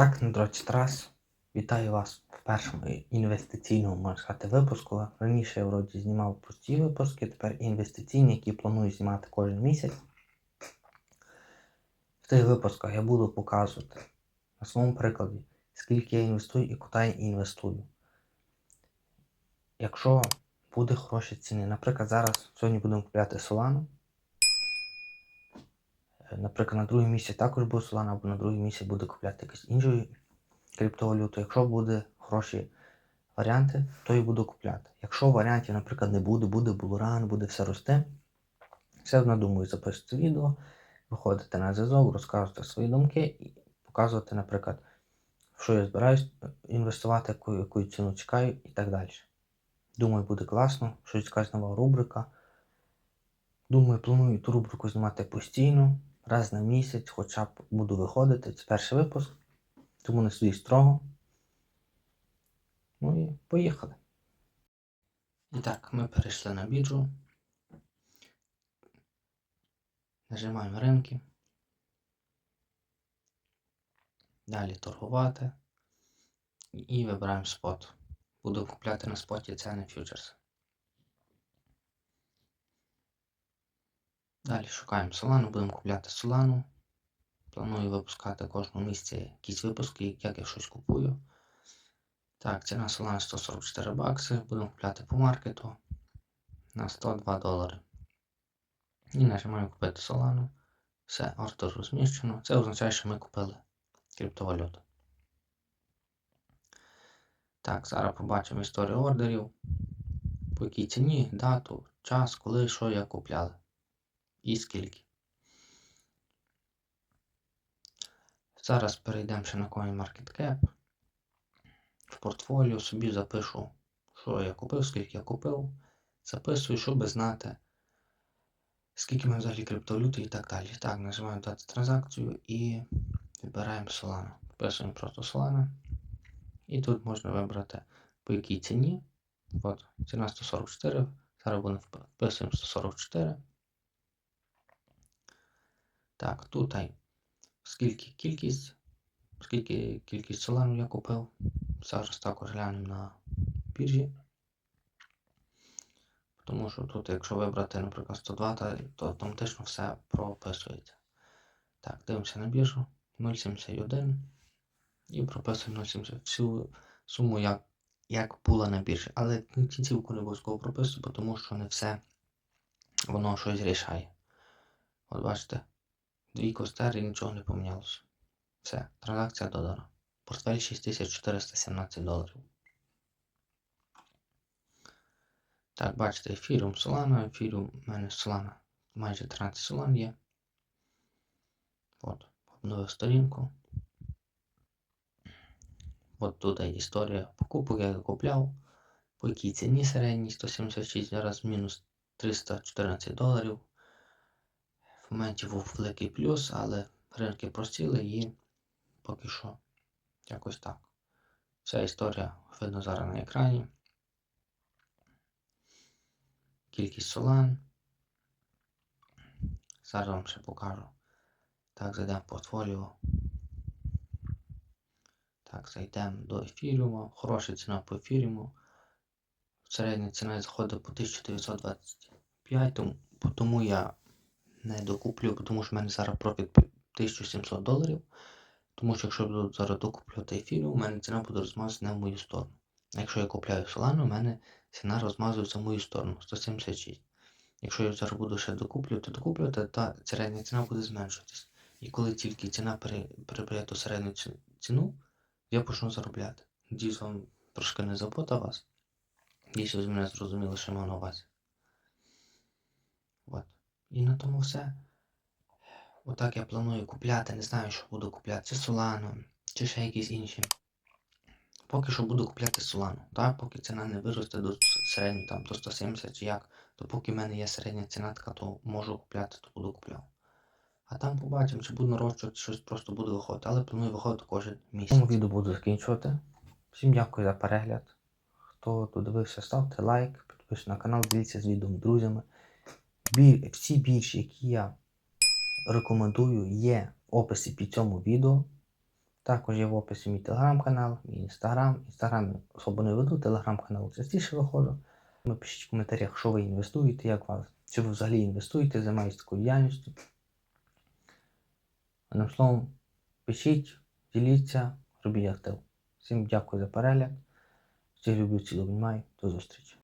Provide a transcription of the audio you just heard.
Так, Дроч Тарас, вітаю вас в першому інвестиційному, сказати, випуску. Раніше я вроді знімав прості випуски, тепер інвестиційні, які планую знімати кожен місяць. В цих випусках я буду показувати на своєму прикладі, скільки я інвестую і куди я інвестую. Якщо буде хороші ціни, наприклад, зараз сьогодні будемо купляти Solana. Наприклад, на другий місяць також буде Solana, або на другий місяць буде купляти якусь іншу криптовалюту. Якщо буде хороші варіанти, то і буду купляти. Якщо варіантів, наприклад, не буде, буде булран, буде все рости, все одно думаю записувати відео, виходити на зв'язок, розказувати свої думки і показувати, наприклад, що я збираюсь інвестувати, яку, яку ціну чекаю і так далі. Думаю, буде класно, щось якась нова рубрика. Думаю, планую ту рубрику знімати постійно, раз на місяць, хоча б буду виходити. Це перший випуск, тому не судіть строго. Ну і поїхали. І так, ми перейшли на біржу. Нажимаємо ринки. Далі торгувати. І вибираємо спот. Буду купляти на споті ціни фьючерс. Далі шукаємо Solana, будемо купляти Solana. Планую випускати кожного місяця якісь випуски, як я щось купую. Так, ціна Solana 144 бакси. Будемо купляти по маркету на 102 долари. І нажимаємо купити Solana. Все, ордер розміщено. Це означає, що ми купили криптовалюту. Так, зараз побачимо історію ордерів. По якій ціні, дату, час, коли, що я купляли. І скільки. Зараз перейдемо ще на CoinMarketCap. В портфоліо собі запишу, що я купив, скільки я купив. Записую, щоб знати, скільки ми взагалі криптовалюти і так далі. Так, нажимаємо дати транзакцію і вибираємо Solana. Вписуємо просто Solana. І тут можна вибрати по якій ціні. От, ціна 144. Зараз вписуємо 144. Так, тут скільки кількість, скільки кількість Solana я купив. Зараз також глянемо на біржі. Тому що тут, якщо вибрати, наприклад, 102, то автоматично все прописується. Так, дивимося на біржу 0,71 і прописуємо 0,70 всю суму, як як була на біржі. Але кінцівку не обов'язково прописую, тому що не все воно щось рішає. От бачите, дві костери і нічого не помінялося. Все, транзакція додана. Портфель 6417 доларів. Так, бачите, ефіріум Solana, ефіріум у мене Solana. Майже 13 Solana є. От, обновив сторінку. От тут історія покупок, я купляв. По якій ціні середній 176, зараз мінус 314 доларів. В моменті був великий плюс, але ринки просіли і поки що якось так. Вся історія видно зараз на екрані. Кількість солан. Зараз вам ще покажу. Так, зайдемо в портфоліо. Так, зайдемо до ефіріуму. Хороша ціна по ефіріуму. Середня ціна заходить по 1925, тому, тому я не докуплю, тому що в мене зараз профіт 1700 доларів. Тому що якщо я буду зараз докуплювати ефіріум, у мене ціна буде розмазана в мою сторону. А якщо я купляю Solana, у мене ціна розмазується в мою сторону 176. Якщо я зараз буду ще докуплювати, докуплювати, то середня ціна буде зменшуватись. І коли тільки ціна прибере до середню ціну, я почну заробляти. Надіюсь, вам трошки не запутав вас. Якщо ви мене зрозуміли, що мав на увазі. От. І на тому все. Отак я планую купляти. Не знаю, що буду купляти. Чи Solano, чи ще якісь інші. Поки що буду купляти Solano. Так? Поки ціна не виросте до середньої там, до 170 чи як, то поки в мене є середня ціна така, то можу купляти, то буду купляти. А там побачимо, чи буду нарощувати, щось просто буду виходити. Але планую виходити кожен місяць. Тому відео буду закінчувати. Всім дякую за перегляд. Хто додивився, ставте лайк, підписуйтесь на канал, діліться з відео друзями. Всі біржі, які я рекомендую, є в описі під цьому відео. Також є в описі мій телеграм-канал, мій інстаграм. Інстаграм особо не веду, телеграм-канал частіше виходжу. Ви пишіть в коментарях, що ви інвестуєте, як вас, чи ви взагалі інвестуєте, займаєтесь такою діяльністю. Одним словом, пишіть, діліться, робіть актив. Всім дякую за перегляд. Всіх люблю, цілую, обнімаю. До зустрічі.